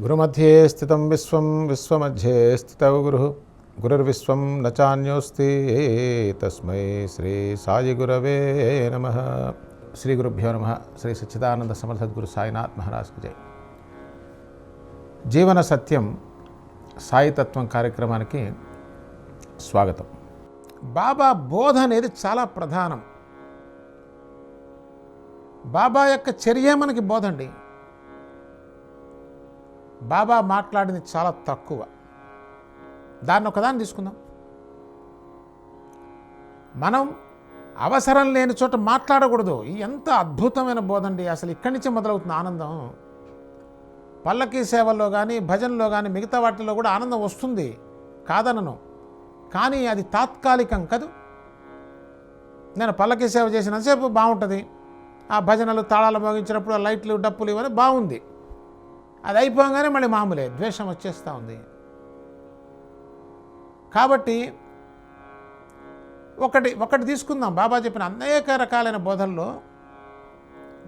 గురుమధ్యే స్థితం విశ్వం విశ్వమధ్యే స్థితౌ గురు. గురుర్విశ్వం నచాన్యోస్తి తస్మై శ్రీ సాయి గురవే నమ. శ్రీ గురుభ్యో నమ. శ్రీ సచ్చిదానంద సమర్థద్గురు సాయినాథ్ మహారాజ్ జై. జీవన సత్యం సాయితత్వం కార్యక్రమానికి స్వాగతం. బాబా బోధ అనేది చాలా ప్రధానం. బాబా యొక్క చర్య మనకి బోధండి బాబా మాట్లాడింది చాలా తక్కువ. దాన్ని ఒకదాన్ని తీసుకుందాం. మనం అవసరం లేని చోట మాట్లాడకూడదు. ఎంత అద్భుతమైన బోధండి అసలు ఇక్కడి నుంచి మొదలవుతుంది ఆనందం. పల్లకీ సేవల్లో కానీ భజనలో కానీ మిగతా వాటిల్లో కూడా ఆనందం వస్తుంది. కాదనను. కానీ అది తాత్కాలికం కదూ? నేను పల్లకీ సేవ చేసినంతసేపు బాగుంటుంది ఆ భజనలు తాళాలు మోగించినప్పుడు ఆ లైట్లు డప్పులు ఇవన్నీ బాగుంది అది అయిపోగానే మళ్ళీ మామూలే ద్వేషం వచ్చేస్తూ ఉంది. కాబట్టి ఒకటి ఒకటి తీసుకుందాం. బాబా చెప్పిన అనేక రకాలైన బోధల్లో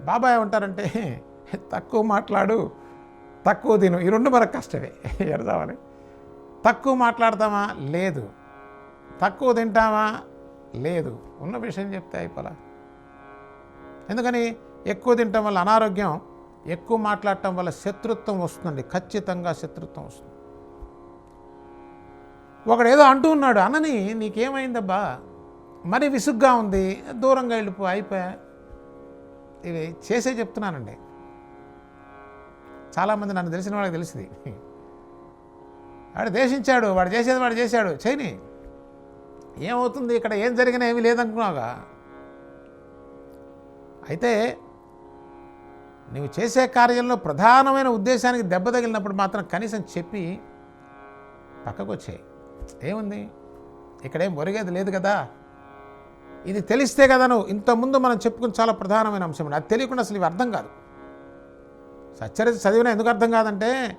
బాబా ఏమంటారంటే తక్కువ మాట్లాడు తక్కువ తిను. ఈ రెండు మనకు కష్టమే. ఎడదామని తక్కువ మాట్లాడతామా? లేదు. తక్కువ తింటామా? లేదు. ఉన్న విషయం చెప్తే అయిపోలా. ఎందుకని? ఎక్కువ తినటం వల్ల అనారోగ్యం ఎక్కువ మాట్లాడటం వల్ల శత్రుత్వం వస్తుందండి. ఖచ్చితంగా శత్రుత్వం వస్తుంది. ఒకడు ఏదో అంటూ ఉన్నాడు అన్నని నీకేమైందబ్బా? మరి విసుగ్గా ఉంది దూరంగా వెళ్ళిపో అయిపోయా. ఇవి చేసే చెప్తున్నానండి. చాలామంది నన్ను తెలిసిన వాళ్ళకి తెలిసింది. వాడు దేశించాడు వాడు చేసేది వాడు చేశాడు చేయని. ఏమవుతుంది ఇక్కడ? ఏం జరిగినా ఏమీ లేదనుకున్నావుగా? అయితే నువ్వు చేసే కార్యంలో ప్రధానమైన ఉద్దేశానికి దెబ్బ తగిలినప్పుడు మాత్రం కనీసం చెప్పి పక్కకు వచ్చాయి ఏముంది? ఇక్కడేం ఒరిగేది లేదు కదా? ఇది తెలిస్తే కదా నువ్వు ఇంతకుముందు మనం చెప్పుకుని చాలా ప్రధానమైన అంశం అది తెలియకుండా అసలు ఇవి అర్థం కాదు. సచ్చరిత చదివినా ఎందుకు అర్థం కాదంటే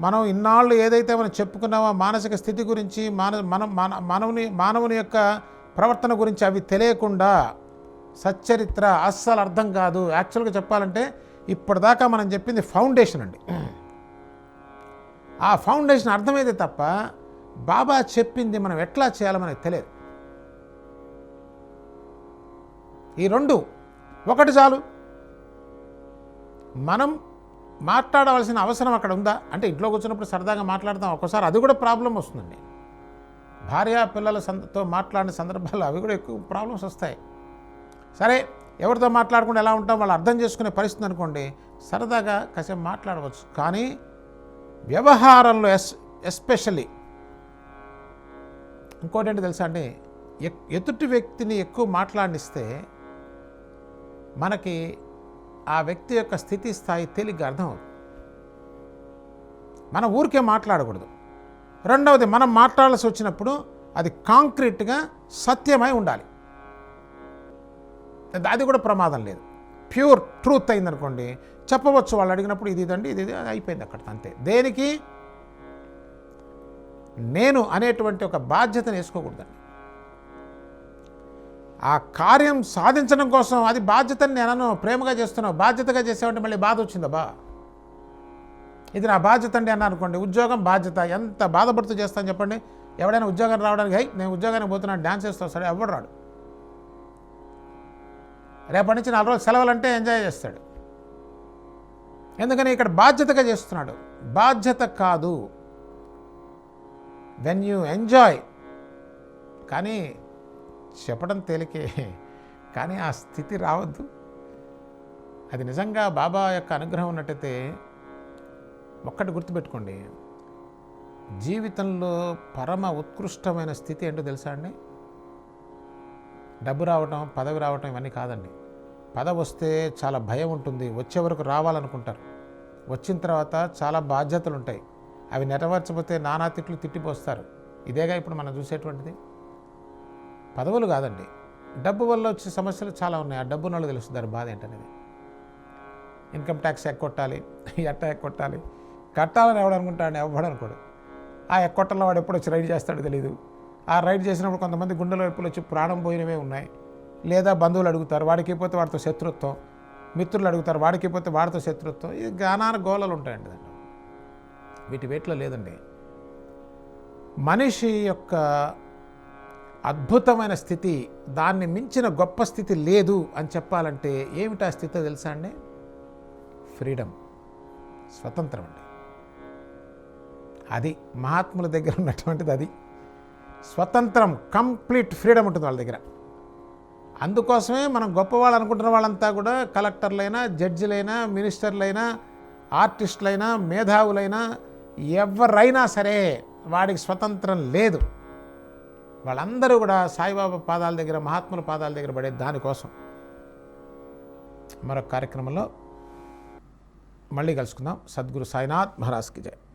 మనం ఇన్నాళ్ళు ఏదైతే మనం చెప్పుకున్నామో మానసిక స్థితి గురించి మాన మనం మన మానవుని మానవుని యొక్క ప్రవర్తన గురించి అవి తెలియకుండా సచ్చరిత్ర అస్సలు అర్థం కాదు. యాక్చువల్గా చెప్పాలంటే ఇప్పటిదాకా మనం చెప్పింది ఫౌండేషన్ అండి. ఆ ఫౌండేషన్ అర్థమైతే తప్ప బాబా చెప్పింది మనం ఎట్లా చేయాలో మనకు తెలియదు. ఈ రెండు ఒకటి చాలు. మనం మాట్లాడవలసిన అవసరం అక్కడ ఉందా? అంటే ఇంట్లో కూర్చున్నప్పుడు సరదాగా మాట్లాడతాం ఒక్కోసారి అది కూడా ప్రాబ్లం వస్తుందండి. భార్య పిల్లల సంతో మాట్లాడిన సందర్భాల్లో అవి కూడా ఎక్కువ ప్రాబ్లమ్స్ వస్తాయి. సరే ఎవరితో మాట్లాడకుండా ఎలా ఉంటాం వాళ్ళు అర్థం చేసుకునే పరిస్థితి అనుకోండి సరదాగా కాసేపు మాట్లాడవచ్చు. కానీ వ్యవహారంలో ఎస్ ఎస్పెషల్లీ ఇంకోటి ఏంటి తెలుసా అండి? ఎక్- ఎదుటి వ్యక్తిని ఎక్కువ మాట్లాడిస్తే మనకి ఆ వ్యక్తి యొక్క స్థితి స్థాయి తేలిగ్గా అర్థం అవుతుంది మన ఊరికే మాట్లాడకూడదు. రెండవది మనం మాట్లాడాల్సి వచ్చినప్పుడు అది కాంక్రీట్గా సత్యమై ఉండాలి. అది కూడా ప్రమాదం లేదు. ప్యూర్ ట్రూత్ అయిందనుకోండి చెప్పవచ్చు వాళ్ళు అడిగినప్పుడు ఇది ఇదండి ఇది ఇది అయిపోయింది అక్కడ అంతే. దేనికి? నేను అనేటువంటి ఒక బాధ్యతను వేసుకోకూడదండి. ఆ కార్యం సాధించడం కోసం అది బాధ్యతని నేను ప్రేమగా చేస్తున్నావు బాధ్యతగా చేసావంటే మళ్ళీ బాధ వచ్చిందబ్బా ఇది నా బాధ్యత అండి అన్న అనుకోండి ఉద్యోగం బాధ్యత ఎంత బాధపడుతూ చేస్తాను చెప్పండి ఎవడైనా ఉద్యోగం రావడానికి హై నేను ఉద్యోగానికి పోతున్నాను డ్యాన్స్ చేస్తావు సరే ఎవడు రాడు? రేపటి నుంచి నాలుగు రోజులు సెలవులు అంటే ఎంజాయ్ చేస్తాడు. ఎందుకని ఇక్కడ బాధ్యతగా చేస్తున్నాడు. బాధ్యత కాదు. వెన్ యూ ఎంజాయ్ కానీ చెప్పడం తేలికే. కానీ ఆ స్థితి రావద్దు. అది నిజంగా బాబా యొక్క అనుగ్రహం ఉన్నట్టయితే ఒక్కటి గుర్తుపెట్టుకోండి. జీవితంలో పరమ ఉత్కృష్టమైన స్థితి ఏంటో తెలుసా అండి? డబ్బు రావటం పదవి రావటం ఇవన్నీ కాదండి. పదవి వస్తే చాలా భయం ఉంటుంది. వచ్చే వరకు రావాలనుకుంటారు. వచ్చిన తర్వాత చాలా బాధ్యతలు ఉంటాయి. అవి నెరవేర్చకపోతే నానా తిట్లు తిట్టిపోస్తారు. ఇదేగా ఇప్పుడు మనం చూసేటువంటిది? పదవులు కాదండి. డబ్బు వల్ల వచ్చే సమస్యలు చాలా ఉన్నాయి. ఆ డబ్బు వాళ్ళు తెలుస్తుంది బాధ ఏంటనేది. ఇన్కమ్ ట్యాక్స్ ఎక్కొట్టాలి ఎట్ట ఎక్కొట్టాలి. కట్టాలని ఎవడు అనుకుంటాడు ఎవడు అనుకోడు ఆ ఎక్కొట్టలో వాడు ఎప్పుడు వచ్చి రైడ్ చేస్తాడో తెలియదు ఆ రైడ్ చేసినప్పుడు కొంతమంది గుండెల వైపులు వచ్చి ప్రాణం పోయినవే ఉన్నాయి. లేదా బంధువులు అడుగుతారు వాడికి పోతే వాడితో శత్రుత్వం. మిత్రులు అడుగుతారు వాడికి పోతే వాడితో శత్రుత్వం. ఇది గానాన గోళలు ఉంటాయండి దాంట్లో. వీటి వేట్లో లేదండి. మనిషి యొక్క అద్భుతమైన స్థితి దాన్ని మించిన గొప్ప స్థితి లేదు అని చెప్పాలంటే ఏమిటా స్థితి తెలుసా అండి? ఫ్రీడమ్. స్వతంత్రం అండి. అది మహాత్ముల దగ్గర ఉన్నటువంటిది అది. స్వతంత్రం కంప్లీట్ ఫ్రీడమ్ ఉంటుంది వాళ్ళ దగ్గర. అందుకోసమే మనం గొప్పవాళ్ళు అనుకుంటున్న వాళ్ళంతా కూడా కలెక్టర్లైనా జడ్జిలైనా మినిస్టర్లైనా ఆర్టిస్టులైనా మేధావులైనా ఎవరైనా సరే వాడికి స్వతంత్రం లేదు. వాళ్ళందరూ కూడా సాయిబాబా పాదాల దగ్గర మహాత్ముల పాదాల దగ్గర పడే దానికోసం. మరొక కార్యక్రమంలో మళ్ళీ కలుసుకుందాం. సద్గురు సాయినాథ్ మహారాజ్కి జయ